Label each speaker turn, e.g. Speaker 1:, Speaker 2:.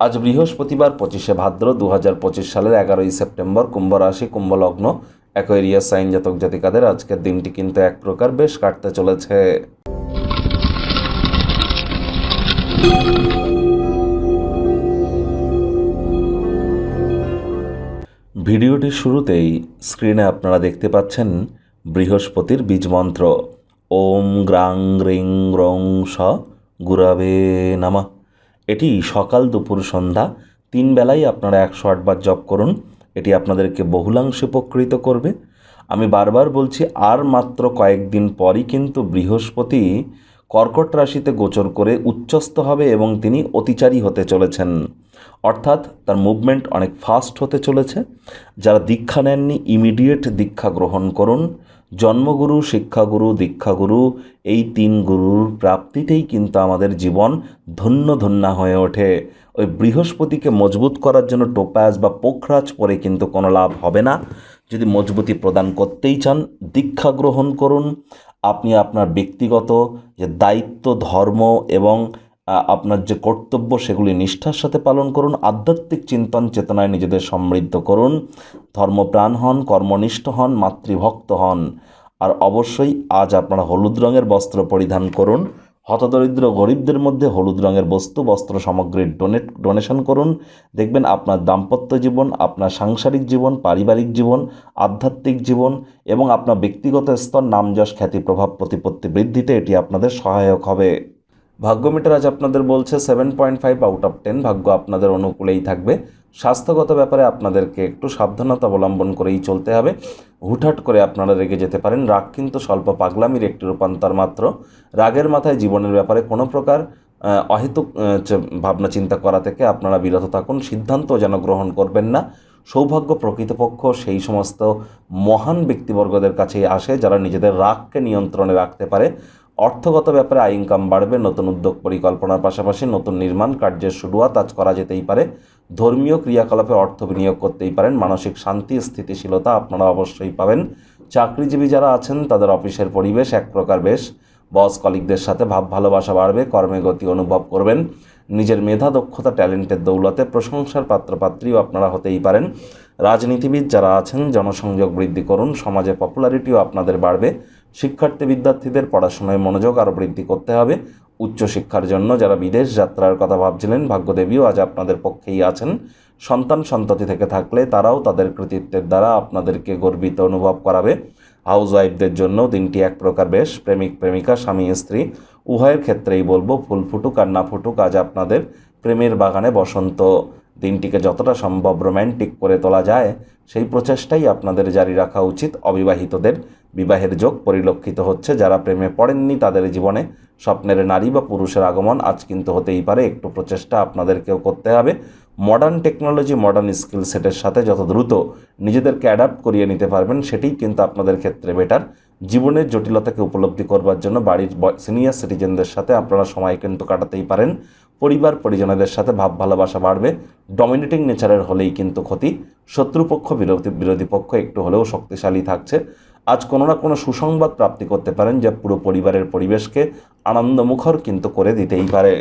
Speaker 1: আজ বৃহস্পতিবার পঁচিশে ভাদ্র দু হাজার পঁচিশ সালের এগারোই সেপ্টেম্বর কুম্ভ রাশি, কুম্ভ লগ্ন। অ্যাকোয়ারিয়াস সাইন জাতক জাতিকাদের আজকের দিনটি কিন্তু এক প্রকার বেশ কাটতে চলেছে। ভিডিওটির শুরুতেই স্ক্রিনে আপনারা দেখতে পাচ্ছেন বৃহস্পতির বীজমন্ত্র ওম গ্রাং, রিং, রং, স, গুরাবে, নামা। এটি সকাল দুপুর সন্ধ্যা, তিন বেলায় আপনারা একশো আটবার জপ করুন। এটি আপনাদেরকে বহুলাংশে উপকৃত করবে। আমি বারবার বলছি, আর মাত্র কয়েকদিন পরই কিন্তু বৃহস্পতি কর্কট রাশিতে গোচর করে উচ্চস্থ হবে এবং তিনি অতিচারী হতে চলেছেন। অর্থাৎ তার মুভমেন্ট অনেক ফাস্ট হতে চলেছে। যারা দীক্ষা নেননি ইমিডিয়েট দীক্ষা গ্রহণ করুন। জন্মগুরু, শিক্ষাগুরু, দীক্ষাগুরু, এই তিন গুরুর প্রাপ্তিতেই কিন্তু আমাদের জীবন ধন্য ধন্যা হয়ে ওঠে। ওই বৃহস্পতিকে মজবুত করার জন্য টোপাজ বা পোখরাজ পরে কিন্তু কোনো লাভ হবে না। যদি মজবুতি প্রদান করতেই চান, দীক্ষা গ্রহণ করুন। আপনি আপনার ব্যক্তিগত যে দায়িত্ব, ধর্ম এবং আপনার যে কর্তব্য, সেগুলি নিষ্ঠার সাথে পালন করুন, আধ্যাত্মিক চিন্তন চেতনায় নিজেদের সমৃদ্ধ করুন। ধর্মপ্রাণ হন, কর্মনিষ্ঠ হন, মাতৃভক্ত হন। আর অবশ্যই আজ আপনারা হলুদ রঙের বস্ত্র পরিধান করুন। হতদরিদ্র গরিবদের মধ্যে হলুদ রঙের বস্তু, বস্ত্র সামগ্রীর ডোনেট ডোনেশন করুন। দেখবেন আপনার দাম্পত্য জীবন, আপনার সাংসারিক জীবন, পারিবারিক জীবন, আধ্যাত্মিক জীবন এবং আপনার ব্যক্তিগত স্তর নামযশ খ্যাতি, প্রভাব, প্রতিপত্তি বৃদ্ধিতে এটি আপনাদের সহায়ক হবে। ভাগ্যমিটার আজ আপনাদের বলছে seven point five out of ten ভাগ্য আপনাদের অনুকূলেই থাকবে। স্বাস্থ্যগত ব্যাপারে আপনাদেরকে একটু সাবধানতা অবলম্বন করেই চলতে হবে। হুটহাট করে আপনারা রেগে যেতে পারেন। রাগ কিন্তু স্বল্প পাগলামির একটি রূপান্তর মাত্র। রাগের মাথায় জীবনের ব্যাপারে কোনো প্রকার অহেতুক ভাবনা চিন্তা করা থেকে আপনারা বিরত থাকুন। সিদ্ধান্ত যেন গ্রহণ করবেন না। সৌভাগ্য প্রকৃতপক্ষ সেই সমস্ত মহান ব্যক্তিবর্গদের কাছেই আসে যারা নিজেদের রাগকে নিয়ন্ত্রণে রাখতে পারে। অর্থগত ব্যাপারে আয় ইনকাম বাড়বে, নতুন উদ্যোগ পরিকল্পনার পাশাপাশি নতুন নির্মাণ কার্যের শুরুয়াত আজ করা যেতেই পারে। ধর্মীয় ক্রিয়াকলাপে অর্থ বিনিয়োগ করতেই পারেন। মানসিক শান্তি, স্থিতিশীলতা আপনারা অবশ্যই পাবেন। চাকরিজীবী যারা আছেন, তাদের অফিসের পরিবেশ এক প্রকার বেশ। বস কলিগদের সাথে ভাব ভালোবাসা বাড়বে, কর্মে গতি অনুভব করবেন। নিজের মেধা, দক্ষতা, ট্যালেন্টের দৌলতে প্রশংসার পাত্রপাত্রীও আপনারা হতেই পারেন। রাজনীতিবিদ যারা আছেন, জনসংযোগ বৃদ্ধি করুন সমাজে পপুলারিটিও আপনাদের বাড়বে। শিক্ষার্থী বিদ্যার্থীদের পড়াশোনায় মনোযোগ আরও বৃদ্ধি করতে হবে। উচ্চশিক্ষার জন্য যারা বিদেশ যাত্রার কথা ভাবছিলেন, ভাগ্যদেবীও আজ আপনাদের পক্ষেই আছেন। সন্তান সন্ততি থেকে থাকলে তারাও তাদের কৃতিত্বের দ্বারা আপনাদেরকে গর্বিত অনুভব করাবে। হাউস ওয়াইফদের জন্য দিনটি এক প্রকার বেশ। প্রেমিক, প্রেমিকা, স্বামী, স্ত্রী, উভয়ের ক্ষেত্রেই বলব, ফুল ফুটুক আর না ফুটুক আজ আপনাদের প্রেমের বাগানে বসন্ত। দিনটিকে যতটা সম্ভব রোম্যান্টিক করে তোলা যায়, সেই প্রচেষ্টাই আপনাদের জারি রাখা উচিত অবিবাহিতদের। বিবাহের যোগ পরিলক্ষিত হচ্ছে। যারা প্রেমে পড়েননি, তাদের জীবনে স্বপ্নের নারী বা পুরুষের আগমন আজ কিন্তু হতেই পারে। একটু প্রচেষ্টা আপনাদেরকেও করতে হবে। মডার্ন টেকনোলজি মডার্ন স্কিল সেটের সাথে যত দ্রুত নিজেদেরকে অ্যাডাপ্ট করিয়ে নিতে পারবেন, সেটাই কিন্তু আপনাদের ক্ষেত্রে বেটার জীবনের জটিলতাকে উপলব্ধি করবার জন্য বাড়ির সিনিয়র সিটিজেনদের সাথে আপনারা সময় কিন্তু কাটাতেই পারেন। পরিবার পরিজনদের সাথে ভাব ভালোবাসা বাড়বে। ডমিনেটিং নেচারের হলেই কিন্তু ক্ষতি। শত্রুপক্ষ, বিরোধী বিরোধী পক্ষ একটু হলেও শক্তিশালী থাকছে। আজ কোনো না কোনো সুসংবাদ প্রাপ্তি করতে পারেন যা পুরো পরিবারের পরিবেশকে আনন্দমুখর কিন্তু করে দিতেই পারে।